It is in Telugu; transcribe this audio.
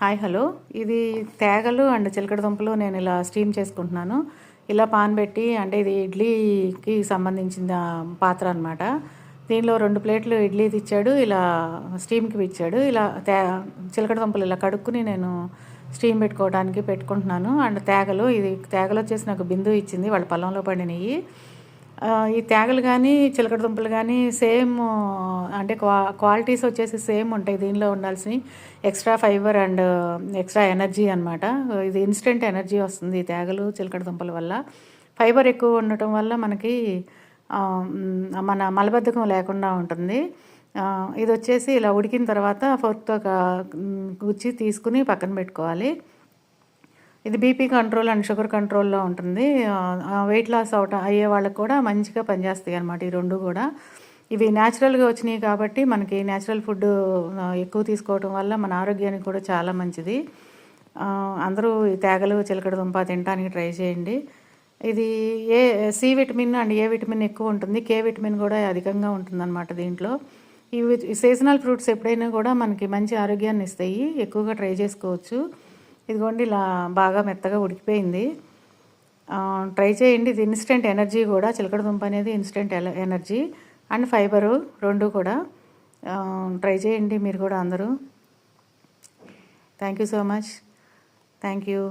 Hi hello. ఇది తేగలు అండ్ చిలకడ దుంపలు నేను ఇలా స్టీమ్ చేసుకుంటున్నాను. ఇలా పాన్ పెట్టి అంటే ఇది ఇడ్లీకి సంబంధించిన పాత్ర అనమాట దీనిలో రెండు ప్లేట్లు ఇడ్లీ తెచ్చాడు ఇలా స్టీమ్కి ఇచ్చాడు. ఇలా తే చిలకడ దుంపలు ఇలా కడుక్కుని నేను స్టీమ్ పెట్టుకోవడానికి పెట్టుకుంటున్నాను. అండ్ తేగలు ఇది తేగలు వచ్చేసి నాకు బిందు ఇచ్చింది వాళ్ళ పొలంలో పడినవి ఈ తేగలు కానీ చిలకడ దుంపలు కానీ సేమ్ అంటే క్వా క్వాలిటీస్ వచ్చేసి సేమ్ ఉంటాయి. దీనిలో ఉండాల్సినవి extra fibre and extra energy అనమాట ఇది ఇన్స్టెంట్ ఎనర్జీ వస్తుంది ఈ తేగలు చిలకడ దుంపల వల్ల. ఫైబర్ ఎక్కువ ఉండటం వల్ల మనకి మన మలబద్ధకం లేకుండా ఉంటుంది. ఇది వచ్చేసి ఇలా ఉడికిన తర్వాత ఫోర్క్తో గుచ్చి తీసుకుని పక్కన పెట్టుకోవాలి. ఇది బీపీ కంట్రోల్ అండ్ షుగర్ కంట్రోల్లో ఉంటుంది. వెయిట్ లాస్ అవట అయ్యే వాళ్ళకి కూడా మంచిగా పనిచేస్తాయి అనమాట ఈ రెండు కూడా. ఇవి న్యాచురల్గా వచ్చినాయి కాబట్టి మనకి న్యాచురల్ ఫుడ్ ఎక్కువ తీసుకోవటం వల్ల మన ఆరోగ్యానికి కూడా చాలా మంచిది. అందరూ ఈ తేగలు చిలకడ దుంప తినడానికి ట్రై చేయండి. ఇది A C vitamin and A vitamin ఎక్కువ ఉంటుంది. కే విటమిన్ కూడా అధికంగా ఉంటుందన్నమాట దీంట్లో. ఇవి సీజనల్ ఫ్రూట్స్ ఎప్పుడైనా కూడా మనకి మంచి ఆరోగ్యాన్ని ఇస్తాయి. ఎక్కువగా ట్రై చేసుకోవచ్చు. ఇదిగోండి ఇలా బాగా మెత్తగా ఉడికిపోయింది. ట్రై చేయండి. ఇది ఇన్స్టెంట్ ఎనర్జీ కూడా. చిలకడ దుంప అనేది ఇన్స్టెంట్ ఎనర్జీ. అండ్ ఫైబరు రెండు కూడా. ట్రై చేయండి మీరు కూడా అందరూ. Thank you so much. Thank you.